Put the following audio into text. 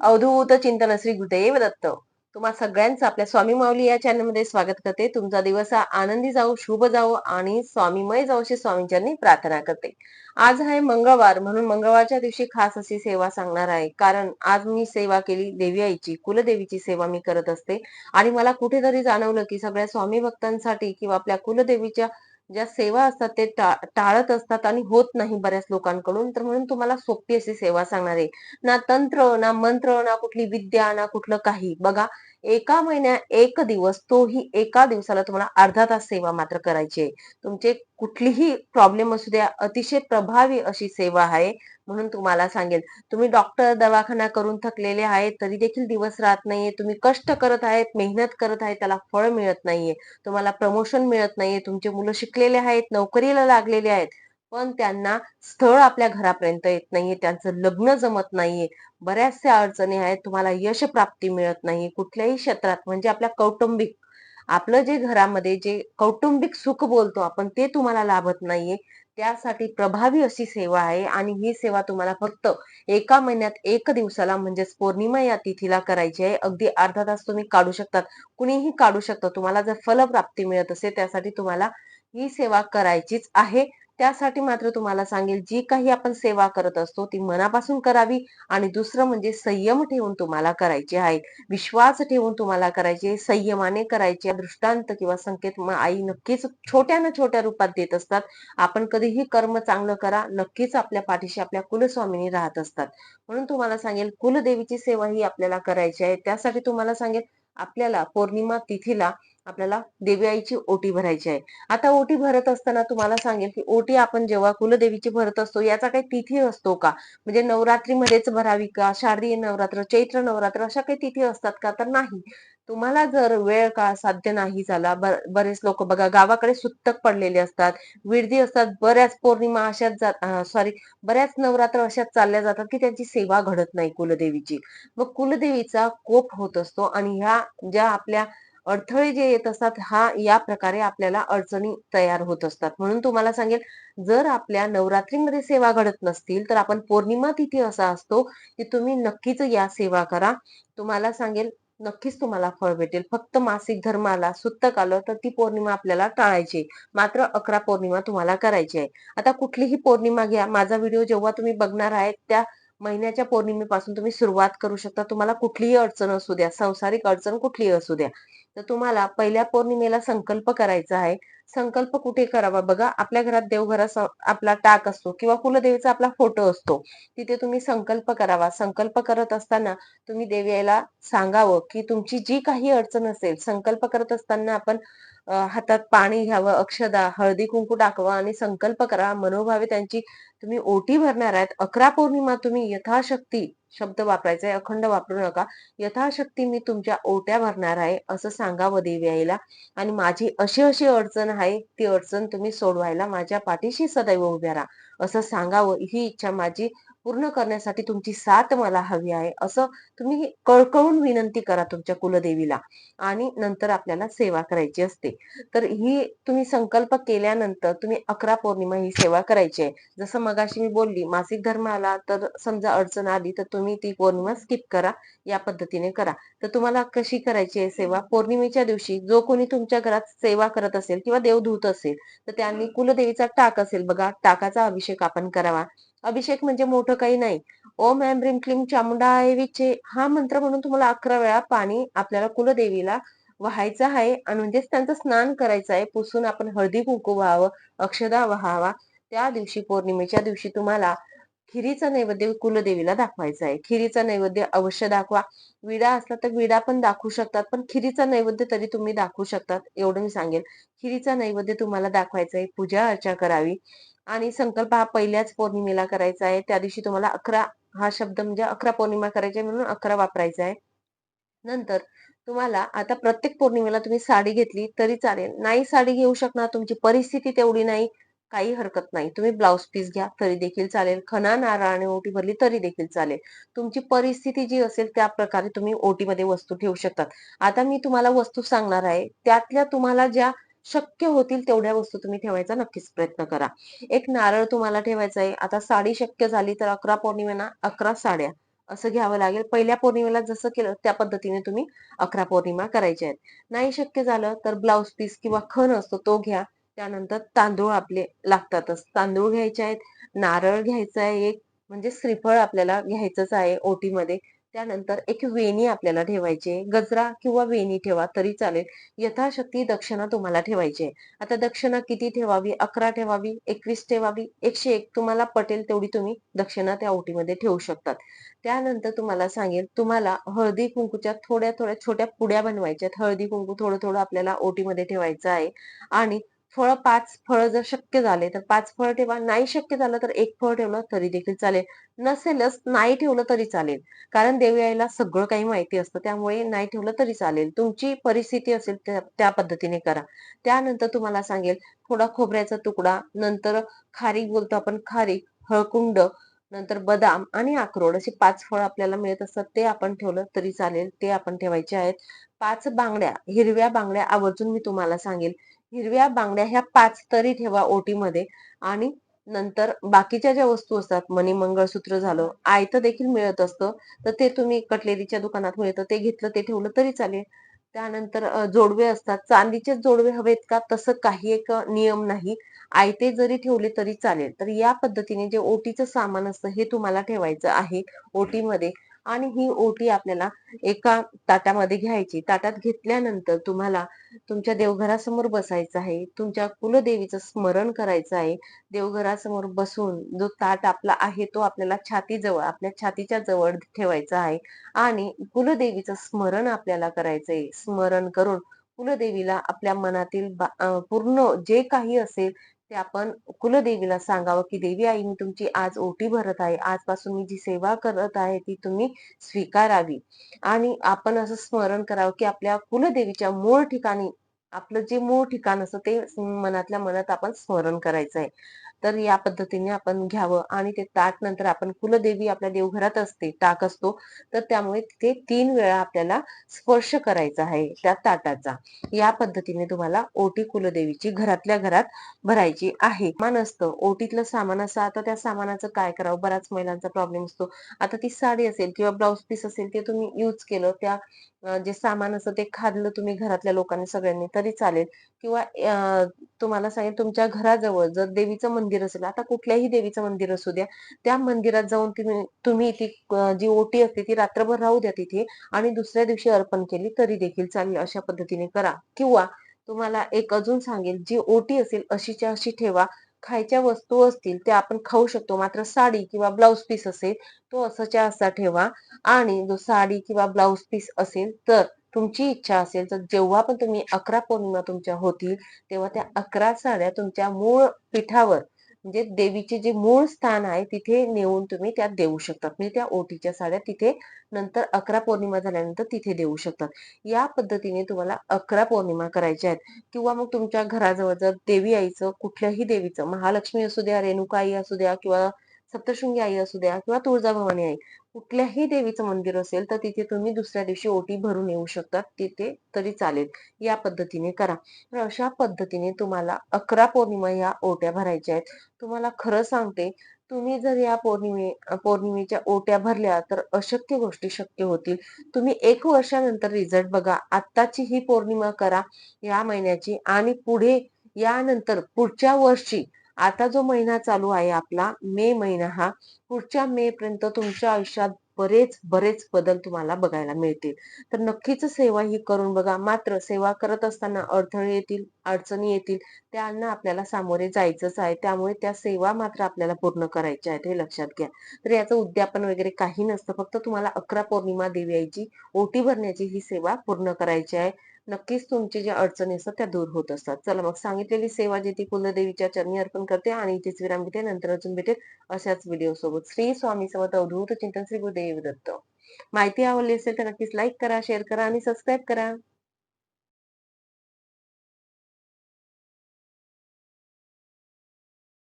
अवधूत चिंतन श्री गुरुदेव दत्त. तुम्हा सगळ्यांचं आपल्या स्वामी माऊली या चॅनलमध्ये स्वागत करते. तुमचा दिवस हा आनंदी जाऊ शुभ जाऊ आणि स्वामीमय जाऊ अशी स्वामींच्यांनी प्रार्थना करते. आज आहे मंगळवार म्हणून मंगळवारच्या दिवशी खास अशी सेवा सांगणार आहे. कारण आज मी सेवा केली देवी आईची कुलदेवीची सेवा मी करत असते. आणि मला कुठेतरी जाणवलं की सगळ्या स्वामी भक्तांसाठी किंवा आपल्या कुलदेवीच्या ज्या सेवा असतात ते टाळत असतात आणि होत नाही बऱ्याच लोकांकडून तर म्हणून तुम्हाला सोपी अशी सेवा सांगणार आहे. ना तंत्र ना मंत्र ना कुठली विद्या ना कुठलं काही. बघा एका महिन्यात एक दिवस तोही एका दिवसाला तुम्हाला अर्धा तास सेवा मात्र करायची आहे. तुमचे कुठलीही प्रॉब्लेम असू द्या अतिशय प्रभावी अशी सेवा आहे म्हणून तुम्हाला सांगेल तुम्ही डॉक्टर दवाखाना करून थकलेले आहेत तरी देखील दिवस राहत नाहीये. तुम्ही कष्ट करत आहेत मेहनत करत आहेत त्याला फळ मिळत नाहीये. तुम्हाला प्रमोशन मिळत नाहीये. तुमचे मुलं शिकलेले आहेत नोकरीला लागलेले आहेत. पण त्यांना स्थळ आपल्या घरापर्यंत येत नाहीये त्यांचं लग्न जमत नाहीये. बऱ्याचशा अडचणी आहेत तुम्हाला यश प्राप्ती मिळत नाही. कुठल्याही क्षेत्रात म्हणजे आपल्या कौटुंबिक आपलं जे घरामध्ये जे कौटुंबिक सुख बोलतो आपण ते तुम्हाला लाभत नाहीये. त्यासाठी प्रभावी अशी सेवा आहे आणि ही सेवा तुम्हाला फक्त एका महिन्यात एक दिवसाला म्हणजेच पौर्णिमा या तिथीला करायची आहे. अगदी अर्धा तास तुम्ही काढू शकतात. कुणीही काढू शकता. तुम्हाला जर फलप्राप्ती मिळत असेल त्यासाठी तुम्हाला ही सेवा करायचीच आहे. त्यासाठी मात्र तुम्हाला सांगेल जी काही आपण सेवा करत असतो ती मनापासून करावी आणि दुसरं म्हणजे संयम ठेवून तुम्हाला करायचे आहे विश्वास ठेवून तुम्हाला करायचे संयमाने करायचे दृष्टांत किंवा संकेत आई नक्कीच छोट्या ना छोट्या रूपात देत असतात. आपण कधीही कर्म चांगलं करा नक्कीच आपल्या पाठीशी आपल्या कुलस्वामीनी राहत असतात. म्हणून तुम्हाला सांगेल कुलदेवीची सेवा ही आपल्याला करायची आहे. त्यासाठी तुम्हाला सांगेल आपल्याला पौर्णिमा तिथीला आपल्याला देवी आईची ओटी भरायची आहे. आता ओटी भरत असताना तुम्हाला सांगेल की ओटी आपण जेव्हा कुलदेवीची भरत असतो याचा काही तिथी असतो का? म्हणजे नवरात्रीमध्येच भरावी का? शारदीय नवरात्र चैत्र नवरात्र अशा काही तिथी असतात का? तर नाही. तुम्हाला जर वेळ का साध्य नाही झाला बरेच लोक बघा गावाकडे सुत्तक पडलेले असतात विडदी असतात बऱ्याच पौर्णिमा अशाच जात सॉरी बऱ्याच नवरात्र अशाच चालल्या जातात की त्यांची सेवा घडत नाही कुलदेवीची. मग कुलदेवीचा कोप होत असतो आणि ह्या ज्या आपल्या अडथळे जे येत असतात हा या प्रकारे आपल्याला अडचणी तयार होत असतात. म्हणून तुम्हाला सांगेल जर आपल्या नवरात्रीमध्ये सेवा घडत नसतील तर आपण पौर्णिमा तिथी असा असतो की तुम्ही नक्कीच या सेवा करा. तुम्हाला सांगेल नक्कीच तुम्हाला फळ भेटेल. फक्त मासिक धर्माला सुत्तक आलं तर ती पौर्णिमा आपल्याला टाळायची मात्र अकरा पौर्णिमा तुम्हाला करायची आहे. आता कुठलीही पौर्णिमा घ्या. माझा व्हिडिओ जेव्हा तुम्ही बघणार आहे त्या महिन्याच्या पौर्णिमेपासून तुम्ही सुरुवात करू शकता. तुम्हाला कुठलीही अडचण असू द्या संसारिक अडचण कुठलीही असू द्या. तर तुम्हाला पहिल्या पौर्णिमेला संकल्प करायचा आहे. संकल्प कुठे करावा? बघा आपल्या घरात देवघरास आपला टाक असतो किंवा कुलदेवीचा आपला फोटो असतो. तिथे तुम्ही संकल्प करावा. संकल्प करत असताना तुम्ही देवीला सांगावं की तुमची जी काही अडचण असेल संकल्प करत असताना आपण हातात पाणी घ्यावं अक्षदा हळदी कुंकू टाकवा आणि संकल्प करा मनोभावे त्यांची तुम्ही ओटी भरणार आहेत. अकरा पौर्णिमा तुम्ही यथाशक्ती शब्द वापरायचा आहे अखंड वापरू नका. यथाशक्ती मी तुमच्या ओट्या भरणार आहे असं सांगावं देवी आईला आणि माझी अशी अशी अडचण आहे ती अडचण तुम्ही सोडवायला माझ्या पाठीशी सदैव उभ्या राहा असं सांगावं ही इच्छा माझी पूर्ण करण्यासाठी तुमची साथ मला हवी आहे असं तुम्ही कळकळून विनंती करा तुमच्या कुलदेवीला आणि नंतर आपल्याला सेवा करायची असते. तर ही तुम्ही संकल्प केल्यानंतर तुम्ही अकरा पौर्णिमा ही सेवा करायची आहे. जसं मगाशी मी बोलली मासिक धर्म आला तर समजा अडचण आली तर तुम्ही ती पौर्णिमा स्किप करा या पद्धतीने करा. तर तुम्हाला कशी करायची आहे सेवा? पौर्णिमेच्या दिवशी जो कोणी तुमच्या घरात सेवा करत असेल किंवा देवधूत असेल तर त्यांनी कुलदेवीचा टाक असेल. बघा टाकाचा अभिषेक आपण करावा. अभिषेक म्हणजे मोठं काही नाही. ओम एम ब्रिम क्लीम विचे हा मंत्र म्हणून तुम्हाला अकरा वेळा पाणी आपल्याला कुलदेवीला व्हायचं आहे आणि म्हणजेच त्यांचं स्नान करायचं आहे. पुसून आपण हळदी कुंकू व्हावं अक्षदा व्हावा. त्या दिवशी पौर्णिमेच्या दिवशी तुम्हाला खिरीचा नैवेद्य कुलदेवीला दाखवायचा आहे. खिरीचा नैवेद्य अवश्य दाखवा. विडा असला तर विडा पण दाखवू शकतात पण खिरीचा नैवेद्य तरी तुम्ही दाखवू शकतात एवढं मी सांगेल खिरीचा नैवेद्य तुम्हाला दाखवायचा आहे. पूजा अर्चा करावी. आणि संकल्प हा पहिल्याच पौर्णिमेला करायचा आहे. त्या दिवशी तुम्हाला अकरा हा शब्द म्हणजे अकरा पौर्णिमा करायची म्हणून अकरा वापरायचा आहे. नंतर तुम्हाला आता प्रत्येक पौर्णिमेला तुम्ही साडी घेतली तरी चालेल. नाही साडी घेऊ शकणार तुमची परिस्थिती तेवढी नाही काही हरकत नाही. तुम्ही ब्लाउज पीस घ्या तरी देखील चालेल. खना नारळाने ओटी भरली तरी देखील चालेल. तुमची परिस्थिती जी असेल त्या प्रकारे तुम्ही ओटीमध्ये वस्तू ठेवू शकतात. आता मी तुम्हाला वस्तू सांगणार आहे. त्यातल्या तुम्हाला ज्या शक्य होतील तेवढ्या वस्तू तुम्ही ठेवायचा नक्कीच प्रयत्न करा. एक नारळ तुम्हाला ठेवायचा आहे. आता साडी शक्य झाली तर अकरा पौर्णिमेना अकरा साड्या असं घ्यावं लागेल. पहिल्या पौर्णिमेला जसं केलं त्या पद्धतीने तुम्ही अकरा पौर्णिमा करायच्या आहेत. नाही शक्य झालं तर ब्लाउज पीस किंवा खण असतो तो घ्या. त्यानंतर तांदूळ आपले लागतातच. तांदूळ घ्यायचे आहेत नारळ घ्यायचा आहे एक म्हणजे श्रीफळ आपल्याला घ्यायचंच आहे ओटीमध्ये. त्यानंतर एक वेणी आपल्याला ठेवायची गजरा किंवा वेणी ठेवा तरी चालेल. यथाशक्ती दक्षिणा तुम्हाला ठेवायची आहे. आता दक्षिणा किती ठेवावी? अकरा ठेवावी? एकवीस ठेवावी? एकशे एक तुम्हाला पटेल तेवढी तुम्ही दक्षिणा त्या ओटीमध्ये ठेवू शकतात. त्यानंतर तुम्हाला सांगेल तुम्हाला हळदी कुंकूच्या थोड्या थोड्या छोट्या पुड्या बनवायच्या हळदी कुंकू थोडं थोडं आपल्याला ओटीमध्ये ठेवायचं आहे. आणि फळ पाच फळ जर शक्य झाले तर पाच फळ ठेवा. नाही शक्य झालं तर एक फळ ठेवलं तरी देखील चालेल. नसेलच नाही ठेवलं तरी चालेल. कारण देवी सगळं काही माहिती असतं त्यामुळे नाही ठेवलं तरी चालेल. तुमची परिस्थिती असेल त्या पद्धतीने करा. त्यानंतर तुम्हाला सांगेल थोडा खोबऱ्याचा तुकडा नंतर खारीक बोलतो आपण खारीक हळकुंड नंतर बदाम आणि अक्रोड असे पाच फळ आपल्याला मिळत असतात ते आपण ठेवलं तरी चालेल. ते आपण ठेवायचे आहेत. पाच बांगड्या हिरव्या बांगड्या आवर्जून मी तुम्हाला सांगेल. हिरव्या बांगड्या ह्या पाच तरी ठेवा ओटीमध्ये. आणि नंतर बाकीच्या ज्या वस्तू असतात मनी मंगळसूत्र झालं आयतं देखील मिळत असतं. तर ते तुम्ही कटलेरीच्या दुकानात मिळतं ते घेतलं ते ठेवलं तरी चालेल. त्यानंतर जोडवे असतात. चांदीचे जोडवे हवेत का? तसं काही एक नियम नाही. आयते जरी ठेवले तरी चालेल. तर या पद्धतीने जे ओटीचं सामान असतं हे तुम्हाला ठेवायचं आहे ओटीमध्ये. आणि ही ओटी आपल्याला एका ताटामध्ये घ्यायची. ताटात घेतल्यानंतर तुम्हाला तुमच्या देवघरासमोर बसायचं आहे. तुमच्या कुलदेवीचं स्मरण करायचं आहे. देवघरासमोर बसून जो ताट आपला आहे तो आपल्याला छातीजवळ आपल्या छातीच्या जवळ ठेवायचा आहे. आणि कुलदेवीचं स्मरण आपल्याला करायचं आहे स्मरण करून कुलदेवीला आपल्या मनातील पूर्ण जे काही असेल ते आपण कुलदेवीला सांगावं की देवी आई मी तुमची आज ओटी भरत आहे. आजपासून मी जी सेवा करत आहे ती तुम्ही स्वीकारावी. आणि आपण असं स्मरण करावं की आपल्या कुलदेवीच्या मूळ ठिकाणी आपलं जे मूळ ठिकाण असतं ते मनातल्या मनात आपण स्मरण करायचं आहे. तर या पद्धतीने आपण घ्यावं आणि ते ताट नंतर आपण कुलदेवी आपल्या देवघरात असते टाक असतो. तर त्यामुळे तिथे तीन वेळा आपल्याला स्पर्श करायचा आहे त्या ताटाचा. या पद्धतीने तुम्हाला ओटी कुलदेवीची घरातल्या घरात भरायची आहे. मान असतं. ओटीतलं सामान असं आता त्या सामानाचं काय करावं? बऱ्याच महिलांचा प्रॉब्लेम असतो. आता ती साडी असेल किंवा ब्लाऊज पीस असेल ते तुम्ही युज केलं त्या जे सामान असतं ते खाल्लं तुम्ही घरातल्या लोकांनी सगळ्यांनी तरी चालेल. किंवा तुम्हाला सांगेल तुमच्या घराजवळ जर देवीचं मंदिर मंदिर असेल आता कुठल्याही देवीचं मंदिर असू द्या त्या मंदिरात जाऊन तुम्ही तुम्ही ती जी ओटी असते ती रात्रभर राहू द्या तिथे आणि दुसऱ्या दिवशी अर्पण केली तरी देखील चालेल अशा पद्धतीने करा. किंवा तुम्हाला एक अजून सांगेल जी ओटी असेल अशीच्या अशी ठेवा खायच्या वस्तू असतील त्या आपण खाऊ शकतो मात्र साडी किंवा ब्लाउज पीस असेल तो असाच्या असा ठेवा आणि जो साडी किंवा ब्लाउज पीस असेल तर तुमची इच्छा असेल तर जेव्हा पण तुम्ही अकरा पौर्णिमा तुमच्या होतील तेव्हा त्या अकरा साड्या तुमच्या मूळ पीठावर म्हणजे देवीचे जे मूळ स्थान आहे तिथे नेऊन तुम्ही त्या देऊ शकतात. म्हणजे त्या ओटीच्या साड्या तिथे नंतर अकरा पौर्णिमा झाल्यानंतर तिथे देऊ शकतात. या पद्धतीने तुम्हाला अकरा पौर्णिमा करायच्या आहेत. किंवा मग तुमच्या घराजवळ जर देवी आईचं कुठल्याही देवीचं महालक्ष्मी असू द्या रेणुका आई असू द्या किंवा सप्तशृंगी आई असू द्या किंवा तुळजाभवानी आई कुठल्याही देवीचं मंदिर असेल तर तिथे तुम्ही दुसऱ्या दिवशी ओटी भरून येऊ शकतात तिथे तरी चालेल. या पद्धतीने करा. तर अशा पद्धतीने तुम्हाला अकरा पौर्णिमा या ओट्या भरायच्या आहेत. तुम्हाला खरं सांगते तुम्ही जर या पौर्णिमे पौर्णिमेच्या ओट्या भरल्या तर अशक्य गोष्टी शक्य होतील. तुम्ही एक वर्षानंतर रिझल्ट बघा. आत्ताची ही पौर्णिमा करा या महिन्याची आणि पुढे यानंतर पुढच्या वर्षी आता जो महिना चालू आहे आपला मे महिना हा पुढच्या मे पर्यंत तुमच्या आयुष्यात बरेच बरेच बदल तुम्हाला बघायला मिळतील. तर नक्कीच सेवा ही करून बघा. मात्र सेवा करत असताना अडथळे येतील अडचणी येतील त्यांना आपल्याला सामोरे जायचंच आहे. त्यामुळे त्या सेवा मात्र आपल्याला पूर्ण करायच्या आहेत हे लक्षात घ्या. तर याचं उद्यापन वगैरे काही नसतं. फक्त तुम्हाला अकरा पौर्णिमा देवी यायची ओटी भरण्याची ही सेवा पूर्ण करायची आहे. नक्कीच तुमची ज्या अडचणी असतात त्या दूर होत असतात. चला मग सांगितलेली सेवा जी ती कुलदेवीच्या चरणी अर्पण करते आणि इथेच विराम घेते. नंतर अजून भेटेल अशाच व्हिडिओ सोबत. श्री स्वामी समर्थ अवधूत चिंतन श्री गुरुदेव दत्त. माहिती आवडली असेल तर नक्कीच लाईक करा शेअर करा आणि सबस्क्राईब करा.